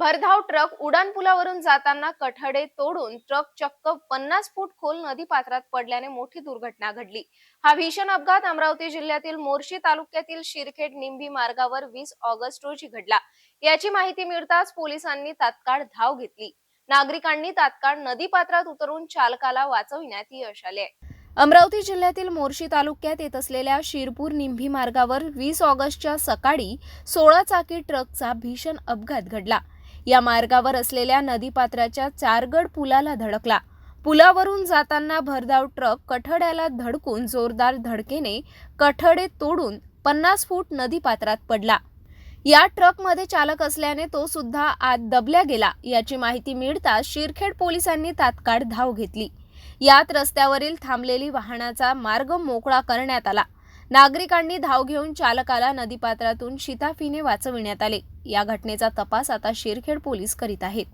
भरधाव ट्रक उड्डाणपुलावरून जाताना कठडे तोडून ट्रक चक्क पन्नास फूट खोल नदीपात्रात पडल्याने मोठी दुर्घटना घडली. हा भीषण अपघात अमरावती जिल्ह्यातील मोर्शी तालुक्यातील शिरखेड निंबी मार्गावर वीस ऑगस्ट रोजी घडला. याची माहिती मिळताच पोलिसांनी तात्काळ धाव घेतली. नागरिकांनी तात्काळ नदीपात्रात उतरून चालकाला वाचविण्यात यश आले. अमरावती जिल्ह्यातील मोर्शी तालुक्यात येत असलेल्या शिरपूर निंभी मार्गावर वीस ऑगस्टच्या सकाळी सोळा चाकी ट्रकचा भीषण अपघात घडला. या मार्गावर असलेल्या नदीपात्राच्या चारगड पुलाला धडकला. पुलावरून जाताना भरधाव ट्रक कठड्याला धडकून जोरदार धडकेने कठडे तोडून पन्नास फूट नदीपात्रात पडला. या ट्रकमध्ये चालक असल्याने तो सुद्धा आत दबल्या गेला. याची माहिती मिळताच शिरखेड पोलिसांनी तात्काळ धाव घेतली. यात रस्त्यावरील थांबलेली वाहनाचा मार्ग मोकळा करण्यात आला. नागरिकांनी धाव घेऊन चालकाला नदीपात्रातून शिताफीने वाचविण्यात आले. या घटनेचा तपास आता शिरखेड पोलीस करीत आहेत.